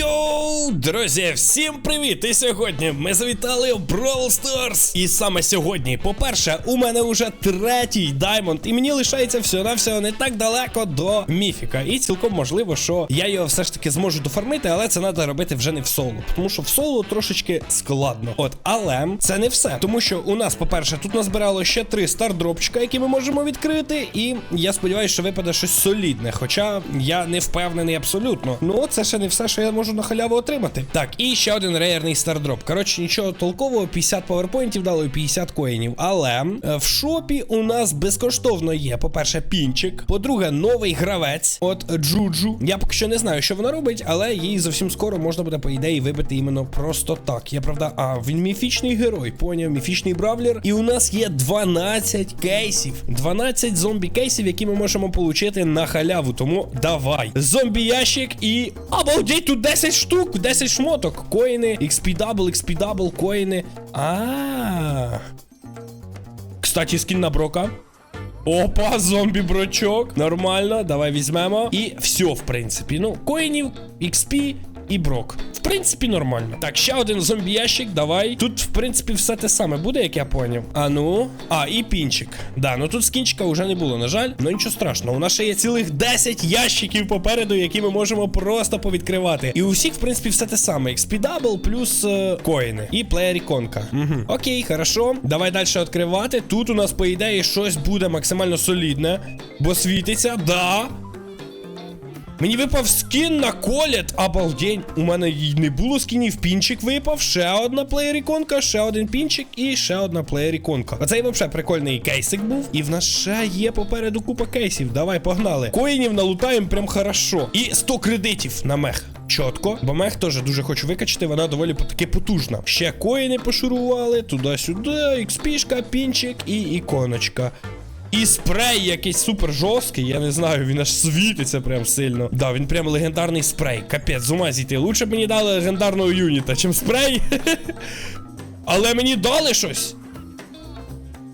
Йоу, друзі, всім привіт! І сьогодні ми завітали в Brawl Stars. І саме сьогодні, по-перше, у мене вже третій даймонд, і мені лишається всього-навсього не так далеко до міфіка. І цілком можливо, що я його все ж таки зможу дофармити, але це треба робити вже не в соло. Тому що в соло трошечки складно. От, але це не все. Тому що у нас, по-перше, тут назбирало ще три стардропчика, які ми можемо відкрити. І я сподіваюся, що випаде щось солідне. Хоча я не впевнений абсолютно. Ну, це ще не все, що я можу на халяву отримати. Так, і ще один рейерний стардроп. Коротше, нічого толкового, 50 паверпоінтів дало і 50 коїнів. Але е, в шопі у нас безкоштовно є, по-перше, пінчик. По-друге, новий гравець. От Джуджу. Я поки що не знаю, що вона робить, але її зовсім скоро можна буде, по ідеї, вибити іменно просто так. Я правда, а він міфічний герой, поняв, міфічний бравлер. І у нас є 12 кейсів. 12 зомбі кейсів, які ми можемо отримати на халяву. Тому давай. Зомбі ящик і. Обалдеть, тут 10 штук, 10 шмоток. Коїни, XP дабл, коїни. А. Кстати, скін на брока. Опа, зомбі брочок. Нормально, давай візьмемо. І все, в принципі. Ну, коїнів, XP і брок. В принципі, нормально. Так, ще один зомбі ящик, давай. Тут, в принципі, все те саме буде, як я поняв. А ну. А, і пінчик. Да, ну тут скінчика вже не було, на жаль. Ну нічого страшного. У нас ще є цілих 10 ящиків попереду, які ми можемо просто повідкривати. І у всіх, в принципі, все те саме. XP Double плюс е, коїни. І плеєр іконка. Угу. Окей, хорошо. Давай далі відкривати. Тут у нас, по ідеї, щось буде максимально солідне. Бо світиться, да. Мені випав скін на колет, обалдень. У мене й не було скінів. Пінчик випав, ще одна плеєр-іконка, ще один пінчик і ще одна плеєр-іконка. Оцей взагалі прикольний кейсик був. І в нас ще є попереду купа кейсів. Давай, погнали. Коїнів налутаємо прям хорошо. І 100 кредитів на мех. Чотко, бо мех теж дуже хочу викачати, вона доволі таки потужна. Ще коїни пошурували, туди-сюди, експішка, пінчик і іконочка. І спрей якийсь супер жорсткий, я не знаю, він аж світиться прям сильно. Да, він прям легендарний спрей. Капець, з ума зійти. Лучше б мені дали легендарного юніта, чим спрей. Але мені дали щось.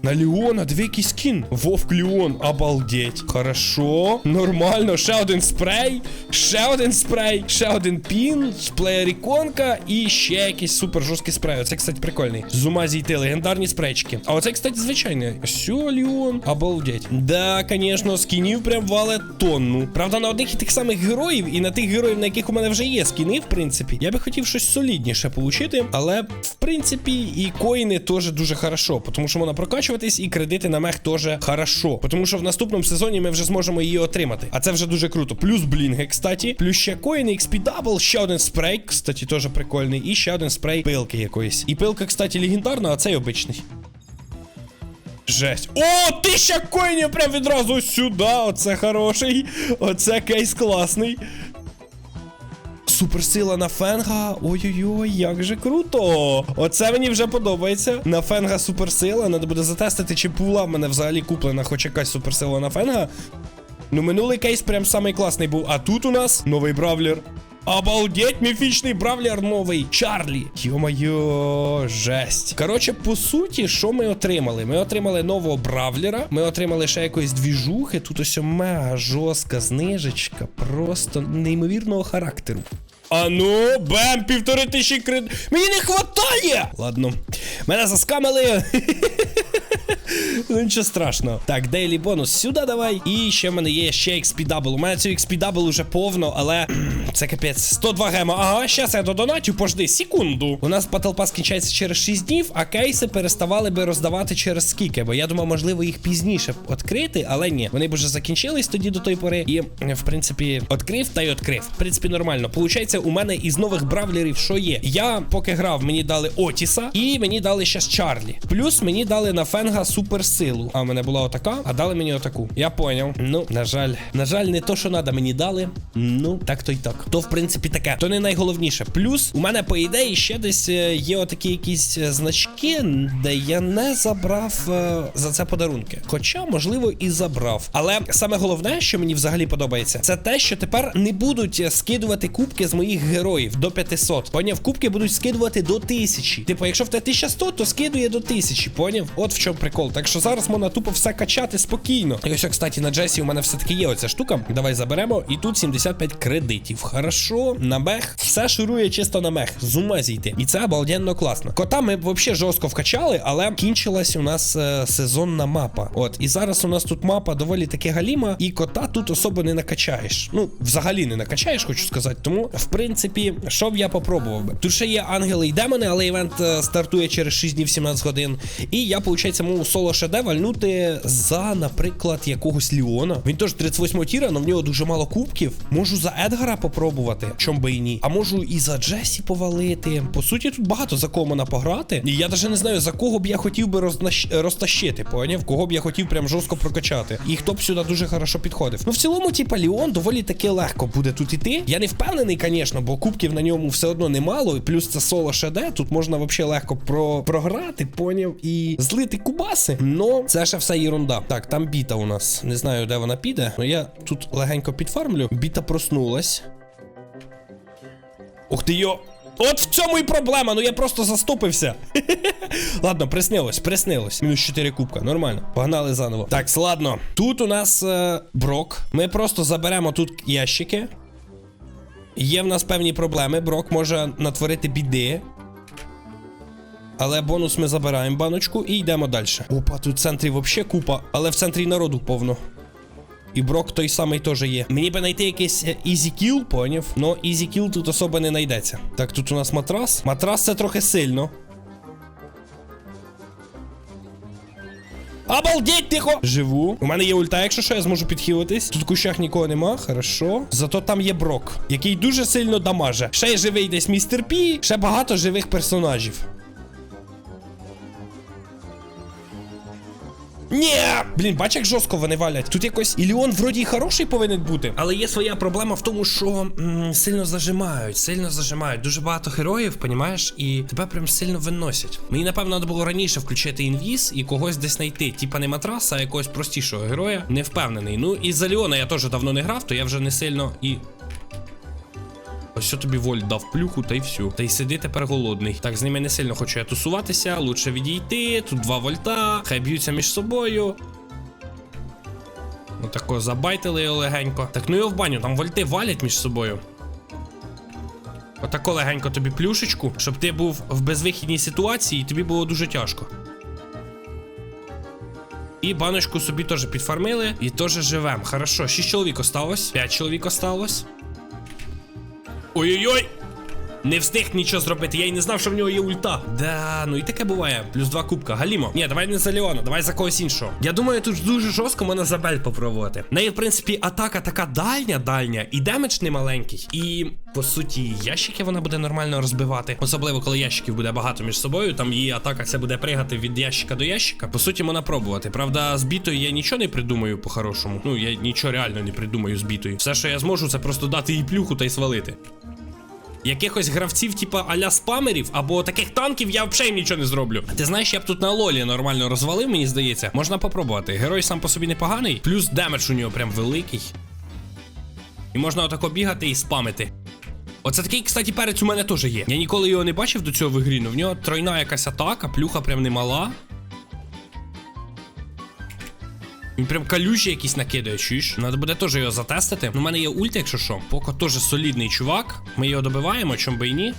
На Леона, диви який скін. Вовк Леон, обалдеть. Хорошо. Нормально. Ще спрей. Ще один спрей. Ще один пін. Плеєр іконка. І ще якийсь супер жорсткий спрей. Оце, кстати, прикольний. З ума зійти, легендарні спрейчики. А оце, кстати, звичайний. Все, Леон. Обалдеть. Да, звісно, скінів прям вале тонну. Правда, на одних і тих самих героїв, і на тих героїв, на яких у мене вже є скіни, в принципі. Я би хотів щось солідніше получити. Але, в принципі, і коїни теж дуже хорошо. Тому що можна прокачувати і кредити на мех теж хорошо. Тому що в наступному сезоні ми вже зможемо її отримати. А це вже дуже круто. Плюс блінги, кстати. Плюс ще коїни, XP Double, ще один спрей, кстати, теж прикольний. І ще один спрей пилки якоїсь. І пилка, кстати, легендарна, а цей обичний. Жесть. О, тисяча коїнів прям відразу сюди. Оце хороший. Оце кейс класний. Суперсила на Фенга. Ой-ой-ой, як же круто! Оце мені вже подобається. На Фенга суперсила. Треба буде затестити, чи була в мене взагалі куплена хоч якась суперсила на Фенга. Ну, минулий кейс прям самий класний був. А тут у нас новий бравлер. Обалдеть, міфічний бравлер новий. Чарлі. Йо-моє, жесть. Коротше, по суті, що ми отримали? Ми отримали нового бравлера. Ми отримали ще якоїсь двіжухи. Тут ось мега жорстка знижечка. Просто неймовірного характеру. А ну, бем, півтори тисячі кред... Мені не хватає! Ладно. Мене заскамили. Ну нічого страшного. Так, дейлі бонус сюди давай. І ще в мене є ще XP Double. У мене цього XP Double уже повно, але це капець. 102 гема. Ага, щас я додонатю, пожди, секунду. У нас Pass кінчається через 6 днів, а кейси переставали би роздавати через скільки. Бо я думав, можливо, їх пізніше відкрити, але ні. Вони б вже закінчились тоді до тої пори. І, в принципі, відкрив та й відкрив. В принципі, нормально. Получається, у мене із нових бравлерів що є? Я поки грав, мені дали Отіса, і мені дали щас Чарлі. Плюс мені дали на Фенга суперсилу. А в мене була отака, а дали мені отаку. Я поняв. Ну, на жаль, на жаль, не то, що треба, мені дали. Ну, так то й так. То, в принципі, таке. То не найголовніше. Плюс, у мене, по ідеї, ще десь е, є отакі якісь е, значки, де я не забрав е, за це подарунки. Хоча, можливо, і забрав. Але саме головне, що мені взагалі подобається, це те, що тепер не будуть скидувати кубки з моїх героїв до 500. Поняв, кубки будуть скидувати до 1000. Типу, якщо в тебе 1100, то скидує до 1000. Поняв? От в чому прикол. Прикол. Так що зараз можна тупо все качати спокійно. І ось, кстати, на Джесі у мене все-таки є оця штука. Давай заберемо. І тут 75 кредитів. Хорошо, на мех. Все ширує чисто на мех. З ума зійти. І це обалденно класно. Кота ми взагалі жорстко вкачали, але кінчилась у нас е, сезонна мапа. От, і зараз у нас тут мапа доволі таки галіма, і кота тут особо не накачаєш. Ну, взагалі не накачаєш, хочу сказати. Тому, в принципі, що б я попробував би. Тут ще є ангели і демони, але івент е, стартує через 6 днів 17 годин. І я, виходить, можу соло ШД вальнути за, наприклад, якогось Ліона. Він теж 38 тіра, але в нього дуже мало кубків. Можу за Едгара попробувати, чом би і ні. А можу і за Джесі повалити. По суті, тут багато за кого можна пограти. І я навіть не знаю, за кого б я хотів би рознащ... розтащити, поняв? Кого б я хотів прям жорстко прокачати. І хто б сюди дуже хорошо підходив. Ну, в цілому, типа, Ліон доволі таки легко буде тут іти. Я не впевнений, звісно, бо кубків на ньому все одно немало. І плюс це соло ШД. Тут можна взагалі легко про... програти, поняв, і злити кубаси. Но це ще все єрунда. Так, там біта у нас. Не знаю, де вона піде. але я тут легенько підфармлю. Біта проснулась. Ух ти йо! От в цьому і проблема, ну я просто заступився. ладно, приснилось, приснилось. Мінус 4 кубка, нормально. Погнали заново. Так, ладно. Тут у нас е, брок. Ми просто заберемо тут ящики. Є в нас певні проблеми. Брок може натворити біди. Але бонус ми забираємо баночку і йдемо далі. Опа, тут в центрі взагалі купа, але в центрі народу повно. І брок той самий теж є. Мені би знайти якийсь е, easy поняв? Но kill тут особо не знайдеться. Так, тут у нас матрас. Матрас це трохи сильно. Обалдеть, тихо! Живу. У мене є ульта, якщо що, я зможу підхилитись. Тут в кущах нікого нема, хорошо. Зато там є брок, який дуже сильно дамаже. Ще й живий десь містер Пі, ще багато живих персонажів. Ні! Блін, бач, як жорстко вони валять. Тут якось Іліон вроді й хороший повинен бути. Але є своя проблема в тому, що м, сильно зажимають, сильно зажимають. Дуже багато героїв, понімаєш, і тебе прям сильно виносять. Мені, напевно, треба було раніше включити інвіз і когось десь знайти. Типа не матраса, а якогось простішого героя. Не впевнений. Ну і за Ліона я теж давно не грав, то я вже не сильно і. Ось що тобі вольт дав плюху, та й всю. Та й сиди тепер голодний. Так, з ними не сильно хочу я тусуватися, лучше відійти. Тут 2 вольта, хай б'ються між собою. Отако забайтили його легенько. Так, ну його в баню, там вольти валять між собою. Отако легенько тобі плюшечку, щоб ти був в безвихідній ситуації, і тобі було дуже тяжко. І баночку собі теж підфармили і теж живем. Хорошо, 6 чоловік осталось, 5 чоловік осталось. Ой-ой-ой! Не встиг нічого зробити, я й не знав, що в нього є ульта. Да, ну і таке буває. Плюс два кубка. Галімо. Ні, давай не за Леона, давай за когось іншого. Я думаю, тут дуже жорстко можна за Бель попробувати. Неї, в принципі, атака така дальня, дальня, і демедж не маленький. І по суті, ящики вона буде нормально розбивати. Особливо, коли ящиків буде багато між собою. Там її атака це буде пригати від ящика до ящика. По суті, можна пробувати. Правда, з бітою я нічого не придумаю по-хорошому. Ну, я нічого реально не придумаю з бітою. Все, що я зможу, це просто дати їй плюху та й свалити. Якихось гравців, типа аля спамерів, або таких танків я взагалі нічого не зроблю. Ти знаєш, я б тут на лолі нормально розвалив, мені здається. Можна попробувати. Герой сам по собі непоганий, плюс демедж у нього прям великий. І можна отако бігати і спамити. Оце такий, кстати, перець у мене теж є. Я ніколи його не бачив до цього в ігрі, але в нього тройна якась атака, плюха прям немала. Він прям калючі якісь накидає, чуєш? Надо буде теж його затестити. Ну, У мене є ульт, якщо що. Поко теж солідний чувак. Ми його добиваємо, чом би і ні.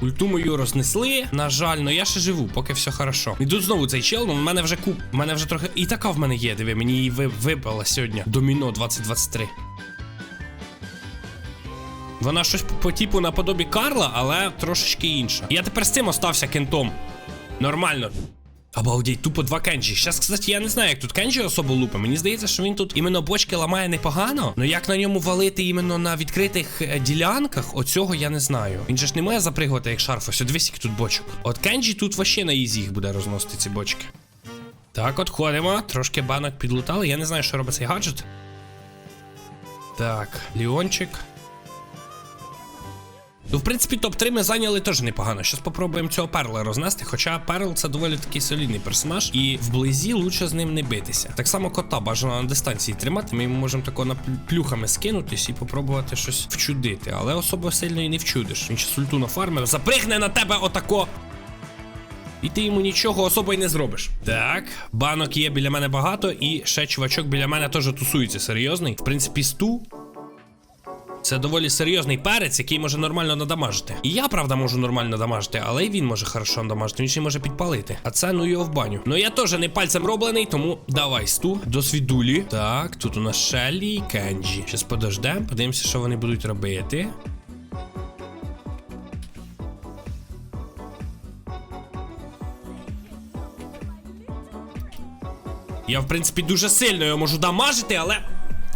Ульту мою рознесли. На жаль, ну я ще живу, поки все хорошо. І знову цей чел, ну в мене вже куб. В мене вже трохи. І така в мене є, диви, мені її ви... випала сьогодні. Доміно 2023. Вона щось по типу наподобі Карла, але трошечки інша. Я тепер з цим остався кентом. Нормально. Обалдеть, тупо два кенджі. Щас, кстати, я не знаю, як тут кенджі особо лупа. Мені здається, що він тут іменно бочки ламає непогано. Ну як на ньому валити іменно на відкритих е, ділянках, оцього я не знаю. Він же ж не має запригувати як шарф, ось дві тут бочок. От кенджі тут вообще на ізі їх буде розносити ці бочки. Так, от ходимо. Трошки банок підлутали. Я не знаю, що робить цей гаджет. Так, Ліончик. Ну, в принципі, топ-3 ми зайняли теж непогано. Щас попробуємо цього перла рознести. Хоча перл це доволі такий солідний персонаж, і вблизі лучше з ним не битися. Так само кота бажано на дистанції тримати. Ми можемо тако на плюхами скинутись і попробувати щось вчудити. Але особо сильно і не вчудиш. Він щас ульту нафармив, запригне на тебе отако. І ти йому нічого особо й не зробиш. Так, банок є біля мене багато, і ще чувачок біля мене теж тусується серйозний. В принципі, сту. Це доволі серйозний перець, який може нормально надамажити. І я, правда, можу нормально дамажити, але й він може хорошо надамажити, він ще може підпалити. А це ну його в баню. Ну я теж не пальцем роблений, тому давай сту до свідулі. Так, тут у нас Шеллі і Кенджі. Щас подождемо, подивимося, що вони будуть робити. Я, в принципі, дуже сильно його можу дамажити, але.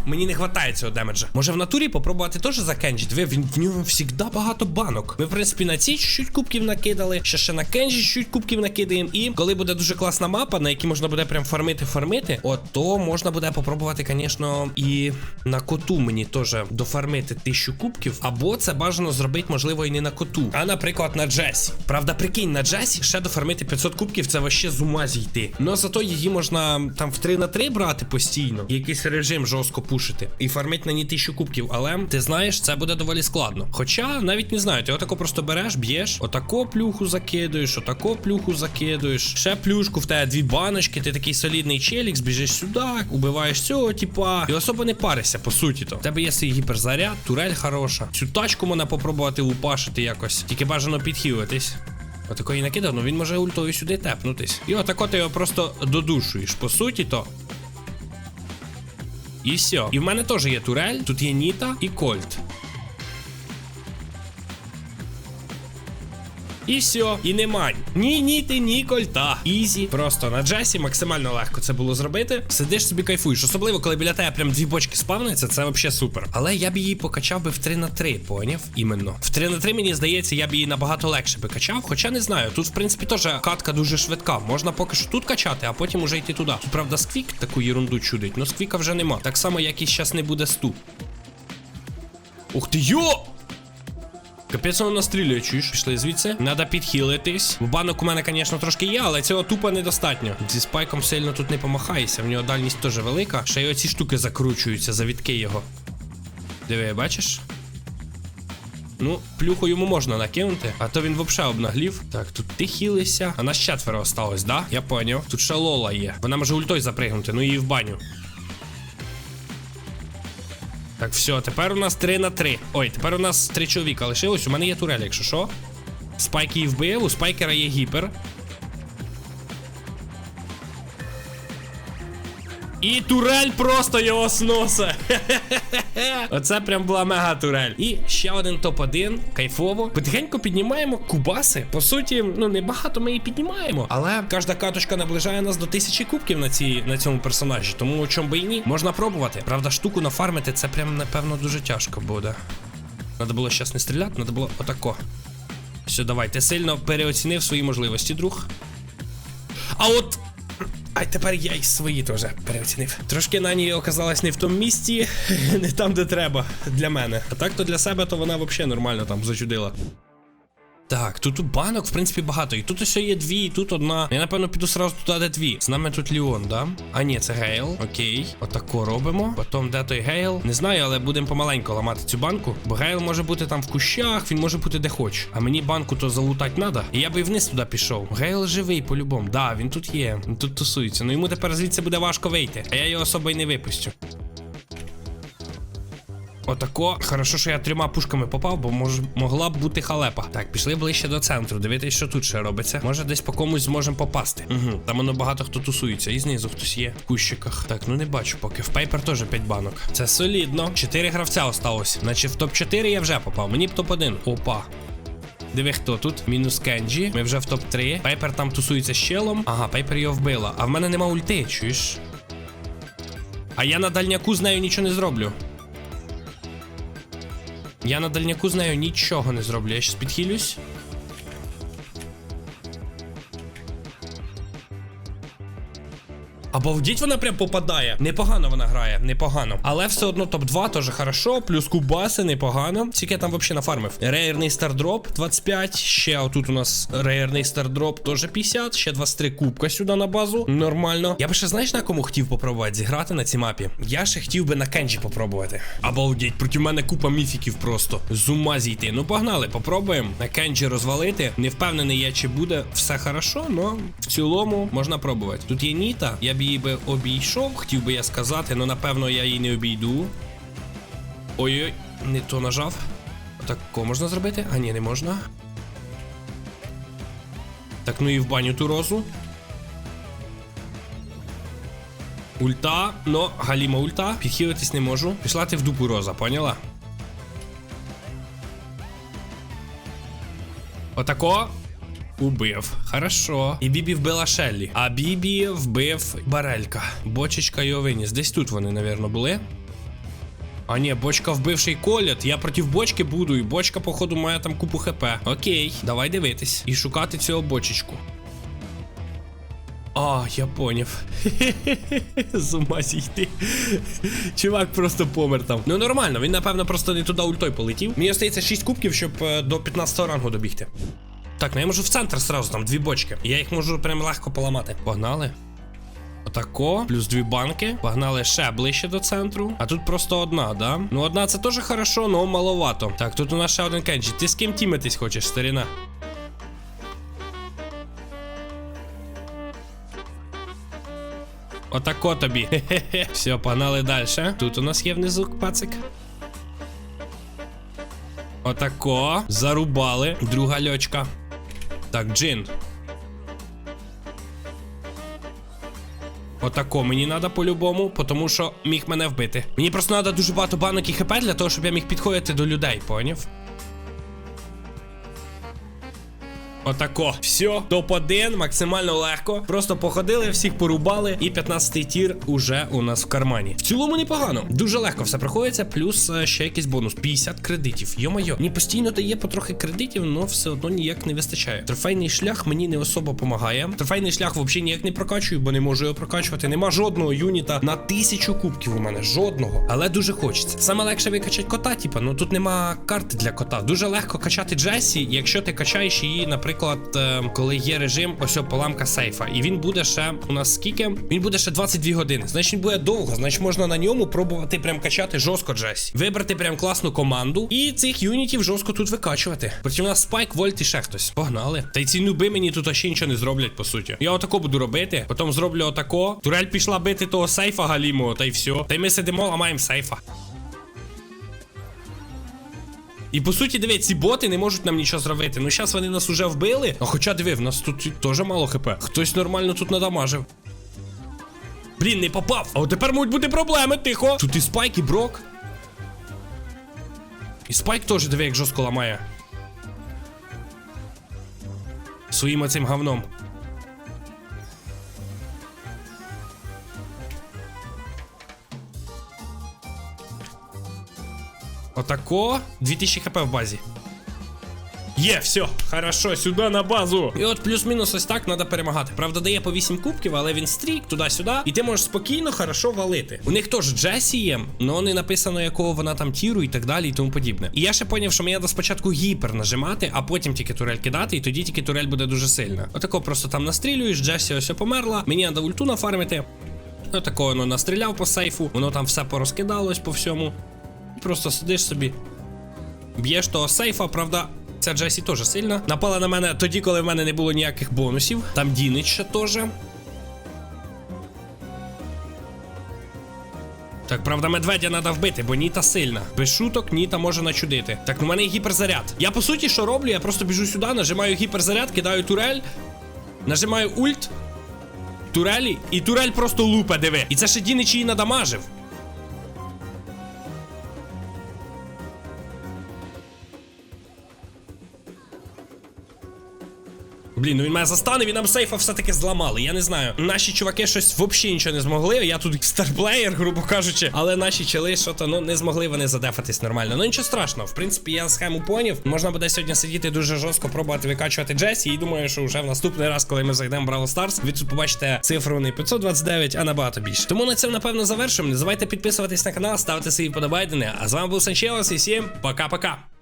Мені не вистачає цього демеджа. Може в натурі попробувати теж закенджити? Ви він в нього завжди багато банок. Ми, в принципі, на ці чуть-чуть кубків накидали. Ще ще на кенджі чуть кубків накидаємо. І коли буде дуже класна мапа, на якій можна буде прям фармити, фармити, от то можна буде попробувати, звісно, і на коту мені теж дофармити тисячу кубків. Або це бажано зробити, можливо, і не на коту, а наприклад, на Джесі. Правда, прикинь, на Джесі ще дофармити 500 кубків, це вообще з ума зійти. Ну зато її можна там в 3 на 3 брати постійно. Якийсь режим жорстко пушити. І фармити на ній тисячу кубків. Але ти знаєш, це буде доволі складно. Хоча навіть не знаю, ти отако просто береш, б'єш, отако плюху закидуєш, отако плюху закидуєш. Ще плюшку в тебе дві баночки, ти такий солідний челікс, біжиш сюди, убиваєш цього, типа. І особо не паришся, по суті то. В тебе є свій гіперзаряд, турель хороша. Цю тачку можна попробувати лупашити якось. Тільки бажано підхилитись. Отакої накидав, ну він може ультою сюди тепнутись. І отако ти його просто додушуєш. По суті, то. І все. І в мене теж є турель, тут є Ніта і Кольт. І все, і нема ні ніти, ні кольта. Ізі. Просто на Джесі максимально легко це було зробити. Сидиш собі кайфуєш. Особливо, коли біля тебе прям дві бочки спавниться, це взагалі супер. Але я б її покачав би в 3 на 3, поняв? Іменно. В 3 на 3, мені здається, я б її набагато легше би качав. Хоча не знаю. Тут, в принципі, теж катка дуже швидка. Можна поки що тут качати, а потім уже йти туди. Тут, правда, сквік таку ерунду чудить, але сквіка вже нема. Так само, як і зараз не буде сту. Ух ти йо! Капець воно настрілює, чуєш? Пішли звідси. Надо підхилитись. В банок у мене, звісно, трошки є, але цього тупо недостатньо. Зі спайком сильно тут не помахаєшся. В нього дальність теж велика. Ще й оці штуки закручуються, завітки його. Диви, бачиш? Ну, плюху йому можна накинути, а то він взагалі обнаглів. Так, тут ти хилися. А нас четверо осталось, да? Я поняв. Тут ще Лола є. Вона може ультой запригнути, ну її в баню. Так, все, тепер у нас 3 на 3. Ой, тепер у нас 3 чоловіка лишилось. У мене є турель, якщо що. Спайк її вбив, у спайкера є гіпер. І турель просто його сносе. Оце прям була мега турель. І ще один топ-1. Кайфово. Потихеньку піднімаємо кубаси. По суті, ну не багато ми її піднімаємо. Але кожна каточка наближає нас до тисячі кубків на цій, на цьому персонажі. Тому о чому би і ні, можна пробувати. Правда, штуку нафармити це прям, напевно, дуже тяжко буде. Надо було щас не стріляти, надо було отако. Все, давай, ти сильно переоцінив свої можливості, друг. А от. Ай, тепер я й свої теж переоцінив. Трошки на ній оказалась не в тому місці, не там, де треба для мене. А так то для себе, то вона взагалі нормально там зачудила. Так, тут у банок, в принципі, багато. І тут ось є дві, і тут одна. Я напевно піду сразу туди, де дві. З нами тут Ліон, да? А ні, це Гейл. Окей. Отако робимо. Потім де той Гейл. Не знаю, але будемо помаленько ламати цю банку. Бо Гейл може бути там в кущах, він може бути де хоч. А мені банку то залутати треба. І я би вниз туди пішов. Гейл живий по-любому. Да, він тут є. Він тут тусується. Ну йому тепер звідси буде важко вийти. А я його особо не випустю. Отако. Хорошо, що я трьома пушками попав, бо мож, могла б бути халепа. Так, пішли ближче до центру. Дивитись, що тут ще робиться. Може, десь по комусь зможемо попасти. Угу. Там воно багато хто тусується. І знизу хтось є в кущиках. Так, ну не бачу поки. В пейпер теж 5 банок. Це солідно. 4 гравця осталось. Наче в топ-4 я вже попав. Мені б топ-1. Опа. Диви, хто тут? Мінус Кенджі. Ми вже в топ-3. Пейпер там тусується з челом. Ага, пейпер його вбила. А в мене нема ульти, чуєш? А я на дальняку з нею нічого не зроблю. Я на дальняку з нею нічого не зроблю. Я щас підхилюсь. Обалдіть, вона прям попадає. Непогано вона грає, непогано. Але все одно топ-2 теж хорошо. Плюс кубаси непогано. Скільки я там взагалі нафармив. Рейерний стардроп 25. Ще отут у нас рейерний стардроп теж 50. Ще 23 кубка сюди на базу. Нормально. Я би ще знаєш на кому хотів попробувати зіграти на цій мапі. Я ще хотів би на Кенджі попробувати. Обалдіть, проти мене купа міфіків просто. З ума зійти. Ну погнали, попробуємо на Кенджі розвалити. Не впевнений я, чи буде все хорошо, але в цілому можна пробувати. Тут є Ніта, я б її би обійшов, хотів би я сказати, але напевно я її не обійду. Ой-ой, не то нажав. Тако можна зробити? А ні, не можна. Так, ну і в баню ту розу. Ульта, но галіма ульта. Підхилитись не можу. Пішла ти в дупу роза, поняла? Отако. Убив. Хорошо. І Бібі вбила Шеллі. А Бібі вбив Барелька. Бочечка його виніс. Десь тут вони, напевно, були. А ні, бочка вбивший колят. Я проти бочки буду, і бочка, походу, має там купу хп. Окей, давай дивитись. І шукати цього бочечку. А, я поняв. З ума зійти. Чувак просто помер там. Ну нормально, він, напевно, просто не туди ультой полетів. Мені остається 6 кубків, щоб е, до 15 рангу добігти. Так, ну я можу в центр сразу, там дві бочки. Я їх можу прям легко поламати. Погнали. Отако, плюс дві банки. Погнали ще ближче до центру. А тут просто одна, да? Ну, одна це теж хорошо, але маловато. Так, тут у нас ще один кенджі. Ти з ким тімитись хочеш, старіна? Отако тобі. Хе-хе-хе. Все, погнали далі. Тут у нас є внизу пацик. Отако. Зарубали. Друга льочка. Так, джин. Отако мені треба по-любому, тому що міг мене вбити. Мені просто треба дуже багато банок і хп для того, щоб я міг підходити до людей, поняв? Отако. Все, топ-1, максимально легко. Просто походили, всіх порубали, і 15-й тір уже у нас в кармані. В цілому непогано. Дуже легко все проходиться, плюс е, ще якийсь бонус. 50 кредитів. Йо-моє, мені постійно дає потрохи кредитів, але все одно ніяк не вистачає. Трофейний шлях мені не особо допомагає. Трофейний шлях взагалі ніяк не прокачую, бо не можу його прокачувати. Нема жодного юніта на тисячу кубків у мене. Жодного. Але дуже хочеться. Саме легше викачати кота, типа, ну тут нема карти для кота. Дуже легко качати Джесі, якщо ти качаєш її, наприклад, е, коли є режим, ось поламка сейфа. І він буде ще у нас скільки? Він буде ще 22 години. Значить, він буде довго. Значить, можна на ньому пробувати прям качати жорстко Джесі. Вибрати прям класну команду і цих юнітів жорстко тут викачувати. Проти нас Спайк, Вольт і ще хтось. Погнали. Та й ці нуби мені тут ще нічого не зроблять, по суті. Я отако буду робити, потім зроблю отако. Турель пішла бити того сейфа галімого, та й все. Та й ми сидимо, ламаємо сейфа. І по суті, диви, ці боти не можуть нам нічого зробити. Ну зараз вони нас уже вбили. А хоча диви, в нас тут теж мало хп. Хтось нормально тут надамажив. Блін, не попав. А от тепер можуть бути проблеми, тихо. Тут і спайк, і брок. І спайк теж диви, як жорстко ламає. Своїм оцим говном. Отако. 2000 хп в базі. Є, все, хорошо, сюди на базу. І от плюс-мінус ось так треба перемагати. Правда, дає по 8 кубків, але він стрік туди-сюди. І ти можеш спокійно, хорошо валити. У них теж Джесі є, але не написано, якого вона там тіру і так далі, і тому подібне. І я ще поняв, що мені треба спочатку гіпер нажимати, а потім тільки турель кидати, і тоді тільки турель буде дуже сильна. Отако просто там настрілюєш, Джесі ось померла. Мені треба ульту нафармити. Отако воно настріляв по сейфу, воно там все порозкидалось по всьому. Просто сидиш собі. Б'єш того сейфа, правда. Ця Джесі теж сильна. Напала на мене тоді, коли в мене не було ніяких бонусів. Там Дінич ще теж. Так, правда, медведя треба вбити, бо Ніта сильна. Без шуток Ніта може начудити. Так, ну мене є гіперзаряд. Я по суті, що роблю? Я просто біжу сюди, нажимаю гіперзаряд, кидаю турель, нажимаю ульт, турелі, і турель просто лупе, диви. І це ще Дінич її надамажив. Блін, ну він мене застане, він нам сейфа все-таки зламали. Я не знаю. Наші чуваки щось взагалі нічого не змогли. Я тут старплеєр, грубо кажучи, але наші чили що то ну не змогли вони задефатись нормально. Ну нічого страшного. В принципі, я схему поняв. Можна буде сьогодні сидіти дуже жорстко, пробувати викачувати Джесі. І думаю, що вже в наступний раз, коли ми зайдемо в Бравл Старс, ви тут побачите цифру не 529, а набагато більше. Тому на цьому напевно завершимо. Не забувайте підписуватись на канал, ставити свої подобайдени. А з вами був Санчелос і всім пока-пока.